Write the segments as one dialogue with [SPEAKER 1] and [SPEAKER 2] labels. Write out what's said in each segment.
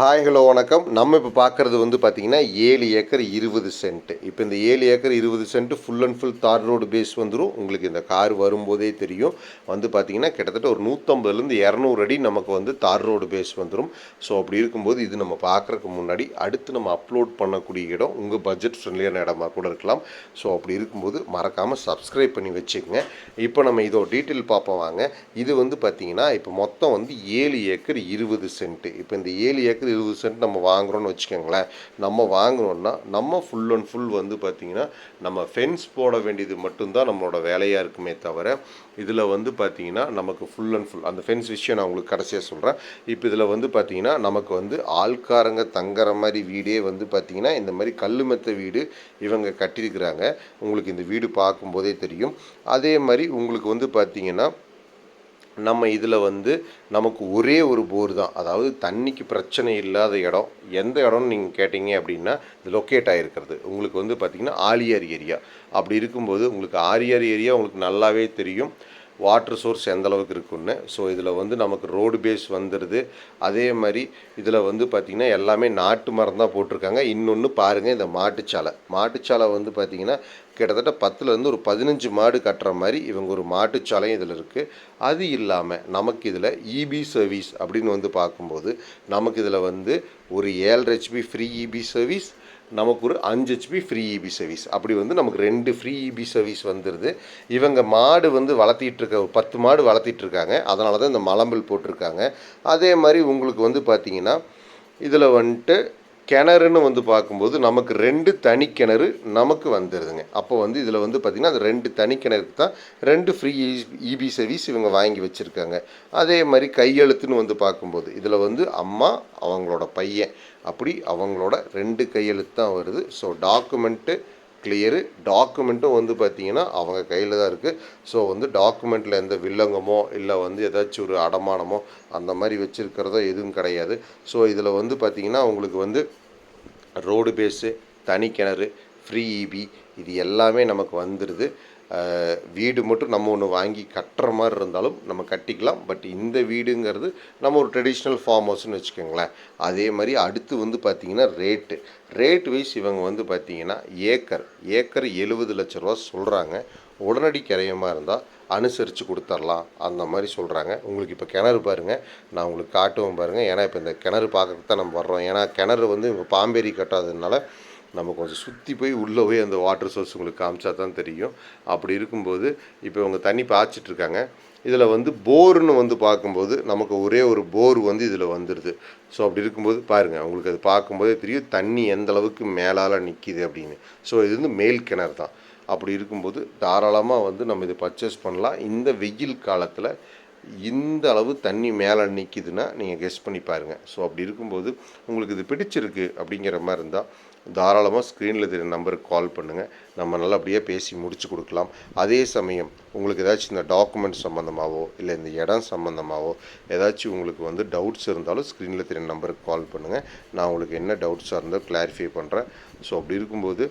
[SPEAKER 1] Hi hello வணக்கம். நம்ம இப்போ பார்க்குறது வந்து பார்த்திங்கன்னா ஏழு ஏக்கர் இருபது சென்ட் இப்போ இந்த ஏழு ஏக்கர் இருபது சென்ட் ஃபுல் அண்ட் ஃபுல் தார் ரோடு பேஸ் வந்துடும் உங்களுக்கு இந்த கார் வரும்போதே தெரியும். வந்து பார்த்திங்கன்னா கிட்டத்தட்ட ஒரு நூற்றம்பதுலேருந்து இரநூறு அடி நமக்கு வந்து தார் ரோடு பேஸ் வந்துடும் ஸோ அப்படி இருக்கும்போது இது நம்ம பார்க்குறக்கு முன்னாடி அடுத்து நம்ம அப்லோட் பண்ணக்கூடிய இடம். உங்கள் பட்ஜெட் ஃப்ரெண்ட்லியான இடமா கூட இருக்கலாம். ஸோ அப்படி இருக்கும்போது மறக்காமல் சப்ஸ்கிரைப் பண்ணி வச்சுக்கோங்க. இப்போ நம்ம இதோ டீட்டெயில் பார்ப்போம் வாங்க. இது வந்து பார்த்திங்கன்னா இப்போ மொத்தம் வந்து ஏழு ஏக்கர் இருபது சென்ட்டு இப்போ இந்த ஏழு ஏக்கர் இருபது சென்ட் நம்ம வாங்குறோம்னு வச்சுக்கோங்களேன். நம்ம வாங்குகிறோன்னா நம்ம ஃபுல் அண்ட் ஃபுல் வந்து பார்த்திங்கன்னா நம்ம ஃபென்ஸ் போட வேண்டியது மட்டும்தான் நம்மளோட வேலையாக இருக்குமே தவிர இதில் வந்து பார்த்திங்கன்னா நமக்கு ஃபுல் அண்ட் ஃபுல் அந்த ஃபென்ஸ் விஷயம் நான் உங்களுக்கு கடைசியாக சொல்கிறேன் இப்போ இதில் வந்து பார்த்திங்கன்னா நமக்கு வந்து ஆள்காரங்க தங்குற மாதிரி வீடே வந்து பார்த்திங்கன்னா இந்த மாதிரி கல் மெத்த வீடு இவங்க கட்டியிருக்கிறாங்க. உங்களுக்கு இந்த வீடு பார்க்கும்போதே தெரியும். அதே மாதிரி உங்களுக்கு வந்து பார்த்திங்கன்னா நம்ம இதில் வந்து நமக்கு ஒரே ஒரு போர் தான். அதாவது தண்ணிக்கு பிரச்சனை இல்லாத இடம். எந்த இடம்னு நீங்கள் கேட்டிங்க அப்படின்னா இது லொக்கேட் ஆகிருக்கிறது உங்களுக்கு வந்து பார்த்திங்கன்னா ஆலியார் ஏரியா. அப்படி இருக்கும்போது உங்களுக்கு ஆரியார் ஏரியா உங்களுக்கு நல்லாவே தெரியும். வாட்டர் சோர்ஸ் எந்த அளவுக்கு இருக்குன்னு ஸோ இதில் வந்து நமக்கு ரோடு பேஸ் வந்துடுது அதே மாதிரி இதில் வந்து பார்த்திங்கன்னா எல்லாமே நாட்டு மரம் தான் போட்டிருக்காங்க. இன்னொன்று பாருங்கள் இந்த மாட்டுச்சாலை. மாட்டுச்சாலை வந்து பார்த்திங்கன்னா கிட்டத்தட்ட பத்துலேருந்து ஒரு பதினஞ்சு மாடு கட்டுற மாதிரி இவங்க ஒரு மாட்டுச்சாலையும் இதில் இருக்குது அது இல்லாமல் நமக்கு இதில் இபி சர்வீஸ் அப்படின்னு வந்து பார்க்கும்போது நமக்கு இதில் வந்து ஒரு ஏழரை ஹெச்பி ஃப்ரீ இபி சர்வீஸ் நமக்கு ஒரு அஞ்சு ஹெச்பி ஃப்ரீ இபி சர்வீஸ் அப்படி வந்து நமக்கு ரெண்டு ஃப்ரீ இபி சர்வீஸ் வந்துடுது இவங்க மாடு வந்து வளர்த்திட்டு இருக்க ஒரு பத்து மாடு வளர்த்திட்டு இருக்காங்க அதனால தான் இந்த மலம்பல் போட்டிருக்காங்க. அதே மாதிரி உங்களுக்கு வந்து பார்த்திங்கன்னா இதில் வந்துட்டு கிணறுன்னு வந்து பார்க்கும்போது நமக்கு ரெண்டு தனி கிணறு நமக்கு வந்துடுதுங்க அப்போ வந்து இதில் வந்து பார்த்திங்கன்னா அந்த ரெண்டு தனி கிணறுக்கு தான் ரெண்டு ஃப்ரீ இபி சர்வீஸ் இவங்க வாங்கி வச்சுருக்காங்க. அதே மாதிரி கையெழுத்துன்னு வந்து பார்க்கும்போது இதில் வந்து அம்மா அவங்களோட பையன். அப்படி அவங்களோட ரெண்டு கையெழுத்து தான் வருது. ஸோ டாக்குமெண்ட்டு கிளியரு டாக்குமெண்ட்டும் வந்து பார்த்திங்கன்னா அவங்க கையில் தான் இருக்குது ஸோ வந்து டாக்குமெண்ட்டில் எந்த வில்லங்கமோ இல்லை வந்து ஏதாச்சும் ஒரு அடமானமோ அந்த மாதிரி வச்சுருக்கிறதோ எதுவும் கிடையாது. ஸோ இதில் வந்து பார்த்திங்கன்னா அவங்களுக்கு வந்து ரோடு பேஸு தனி கிணறு ஃப்ரீ இபி இது எல்லாமே நமக்கு வந்துடுது வீடு மட்டும் நம்ம ஒன்று வாங்கி கட்டுற மாதிரி இருந்தாலும் நம்ம கட்டிக்கலாம். பட் இந்த வீடுங்கிறது நம்ம ஒரு ட்ரெடிஷ்னல் ஃபார்ம் ஹவுஸ்னு வச்சுக்கோங்களேன். அதே மாதிரி அடுத்து வந்து பார்த்திங்கன்னா ரேட்டு ரேட் வைஸ் இவங்க வந்து பார்த்திங்கன்னா ஏக்கர் ஏக்கர் எழுபது லட்ச ரூபா சொல்கிறாங்க உடனடி கிரையமாக இருந்தால் அனுசரித்து கொடுத்துர்லாம். அந்த மாதிரி சொல்கிறாங்க உங்களுக்கு இப்போ கிணறு பாருங்கள் நான் உங்களுக்கு காட்டுவேன் பாருங்கள் ஏன்னா இப்போ இந்த கிணறு பார்க்கறதுக்கு தான் நம்ம வர்றோம். ஏன்னா கிணறு வந்து இவங்க பாம்பேரி கட்டாததுனால நம்ம கொஞ்சம் சுற்றி போய் உள்ளே போய் அந்த வாட்டர் சோர்ஸ் உங்களுக்கு காமிச்சா தான் தெரியும். அப்படி இருக்கும்போது இப்போ இவங்க தண்ணி பாய்ச்சிட்ருக்காங்க. இதில் வந்து போர்னு வந்து பார்க்கும்போது நமக்கு ஒரே ஒரு போர் வந்து இதில் வந்துடுது ஸோ அப்படி இருக்கும்போது பாருங்கள் உங்களுக்கு அது பார்க்கும்போதே தெரியும். தண்ணி எந்த அளவுக்கு மேலால் நிற்கிது அப்படின்னு. ஸோ இது வந்து மேல் கிணறு தான். அப்படி இருக்கும்போது தாராளமாக வந்து நம்ம இதை பர்ச்சேஸ் பண்ணலாம். இந்த வெயில் காலத்தில் இந்த அளவு தண்ணி மேலே நிற்கிதுன்னா நீங்கள் கெஸ் பண்ணி பாருங்கள் ஸோ அப்படி இருக்கும்போது உங்களுக்கு இது பிடிச்சிருக்கு அப்படிங்கிற மாதிரி இருந்தால் தாராளமாக ஸ்க்ரீனில் தெரிய நம்பருக்கு கால் பண்ணுங்கள் நம்ம நல்லபடியாக பேசி முடிச்சு கொடுக்கலாம். அதே சமயம் உங்களுக்கு ஏதாச்சும் இந்த டாக்குமெண்ட் சம்மந்தமாகவோ இல்லை இந்த இடம் சம்மந்தமாகவோ ஏதாச்சும் உங்களுக்கு வந்து டவுட்ஸ் இருந்தாலும் ஸ்க்ரீனில் தெரிய நம்பருக்கு கால் பண்ணுங்கள் நான் உங்களுக்கு என்ன டவுட்ஸாக இருந்தால் கிளாரிஃபை பண்ணுறேன் ஸோ அப்படி இருக்கும்போது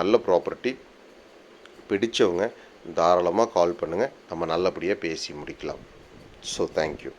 [SPEAKER 1] நல்ல ப்ராப்பர்ட்டி பிடித்தவங்க தாராளமாக கால் பண்ணுங்கள் நம்ம நல்லபடியாக பேசி முடிக்கலாம். So thank you